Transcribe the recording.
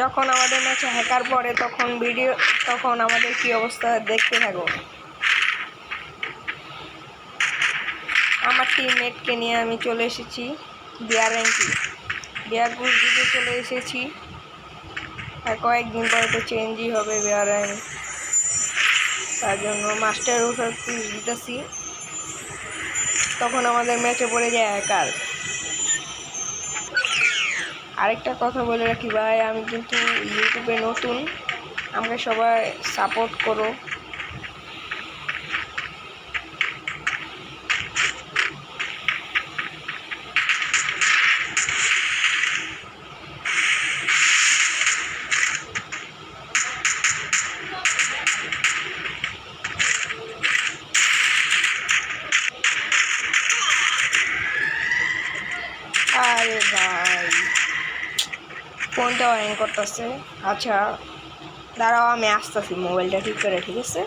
যখন আমাদের ম্যাচে হ্যাকার পরে তখন ভিডিও, তখন আমাদের কি অবস্থা দেখতে থাকো। আমার টিমমেটকে নিয়ে আমি চলে এসেছি বিয়ার র্যাঙ্কি। বিয়ার পুষ দিকে চলে এসেছি। আর কয়েকদিন পরে তো চেঞ্জই হবে বিয়ার র্যাঙ্ক। তার জন্য মাস্টার ওষুধ দিতেছি। তখন আমাদের ম্যাচে পড়ে যায় একার আরেকটা কথা বলে রাখি ভাই, আমি কিন্তু ইউটিউবে নতুন, আমাকে সবাই সাপোর্ট করো। আরে ভাই ফোনটা অন করতেছে। আচ্ছা দাঁড়াও আমি আসতেছি মোবাইলটা ঠিক করে ঠিক আছে?